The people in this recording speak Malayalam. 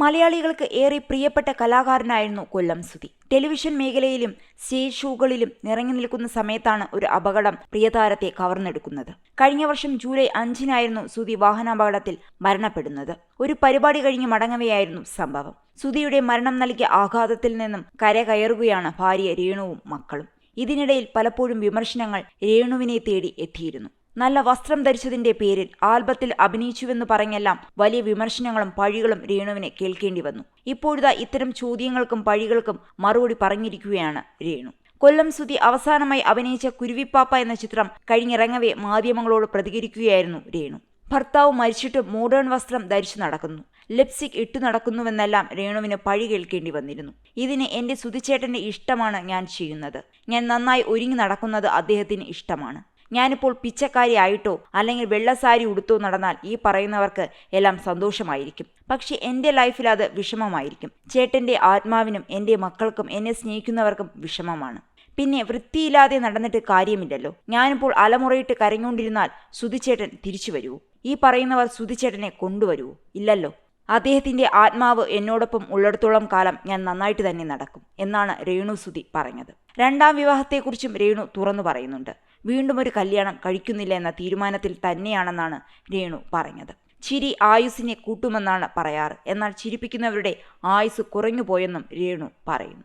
മലയാളികൾക്ക് ഏറെ പ്രിയപ്പെട്ട കലാകാരനായിരുന്നു കൊല്ലം സുധി. ടെലിവിഷൻ മേഖലയിലും സ്റ്റേജ് ഷോകളിലും നിറങ്ങി നിൽക്കുന്ന സമയത്താണ് ഒരു അപകടം പ്രിയതാരത്തെ കവർന്നെടുക്കുന്നത്. കഴിഞ്ഞ വർഷം ജൂലൈ അഞ്ചിനായിരുന്നു സുധി വാഹനാപകടത്തിൽ മരണപ്പെടുന്നത്. ഒരു പരിപാടി കഴിഞ്ഞ് മടങ്ങവെയായിരുന്നു സംഭവം. സുധിയുടെ മരണം നൽകിയ ആഘാതത്തിൽ നിന്നും കരകയറുകയാണ് ഭാര്യ രേണുവും മക്കളും. ഇതിനിടയിൽ പലപ്പോഴും വിമർശനങ്ങൾ രേണുവിനെ തേടി എത്തിയിരുന്നു. നല്ല വസ്ത്രം ധരിച്ചതിന്റെ പേരിൽ ആൽബത്തിൽ അഭിനയിച്ചുവെന്ന് പറഞ്ഞെല്ലാം വലിയ വിമർശനങ്ങളും പഴികളും രേണുവിനെ കേൾക്കേണ്ടി വന്നു. ഇപ്പോഴിതാ ഇത്തരം ചോദ്യങ്ങൾക്കും പഴികൾക്കും മറുപടി പറഞ്ഞിരിക്കുകയാണ് രേണു. കൊല്ലം സുധി അവസാനമായി അഭിനയിച്ച കുരുവിപ്പാപ്പ എന്ന ചിത്രം കഴിഞ്ഞിറങ്ങവേ മാധ്യമങ്ങളോട് പ്രതികരിക്കുകയായിരുന്നു രേണു. ഭർത്താവ് മരിച്ചിട്ട് മോഡേൺ വസ്ത്രം ധരിച്ചു നടക്കുന്നു. ലിപ്സ്റ്റിക് ഇട്ടു നടക്കുന്നുവെന്നെല്ലാം രേണുവിന് പഴി കേൾക്കേണ്ടി വന്നിരുന്നു. ഇതിന് എന്റെ സുധിച്ചേട്ടന്റെ ഇഷ്ടമാണ് ഞാൻ ചെയ്യുന്നത്. ഞാൻ നന്നായി ഒരുങ്ങി നടക്കുന്നത് അദ്ദേഹത്തിന് ഇഷ്ടമാണ്. ഞാനിപ്പോൾ പിച്ചക്കാരി ആയിട്ടോ അല്ലെങ്കിൽ വെള്ളസാരി ഉടുത്തോ നടന്നാൽ ഈ പറയുന്നവർക്ക് എല്ലാം സന്തോഷമായിരിക്കും. പക്ഷെ എന്റെ ലൈഫിൽ അത് വിഷമമായിരിക്കും. ചേട്ടന്റെ ആത്മാവിനും എന്റെ മക്കൾക്കും എന്നെ സ്നേഹിക്കുന്നവർക്കും വിഷമമാണ്. പിന്നെ വൃത്തിയില്ലാതെ നടന്നിട്ട് കാര്യമില്ലല്ലോ. ഞാനിപ്പോൾ അലമുറയിട്ട് കരഞ്ഞുകൊണ്ടിരുന്നാൽ സുധിച്ചേട്ടൻ തിരിച്ചു വരുവോ? ഈ പറയുന്നവർ സുധിച്ചേട്ടനെ കൊണ്ടുവരുവോ? ഇല്ലല്ലോ. അദ്ദേഹത്തിന്റെ ആത്മാവ് എന്നോടൊപ്പം ഉള്ളിടത്തോളം കാലം ഞാൻ നന്നായിട്ട് തന്നെ നടക്കും എന്നാണ് രേണു സുധി പറഞ്ഞത്. രണ്ടാം വിവാഹത്തെക്കുറിച്ചും രേണു തുറന്നു പറയുന്നുണ്ട്. വീണ്ടും ഒരു കല്യാണം കഴിക്കുന്നില്ല എന്ന തീരുമാനത്തിൽ തന്നെയാണെന്നാണ് രേണു പറഞ്ഞത്. ചിരി ആയുസിനെ കൂട്ടുമെന്നാണ് പറയാറ്. എന്നാൽ ചിരിപ്പിക്കുന്നവരുടെ ആയുസ് കുറഞ്ഞു പോയെന്നും രേണു പറയുന്നു.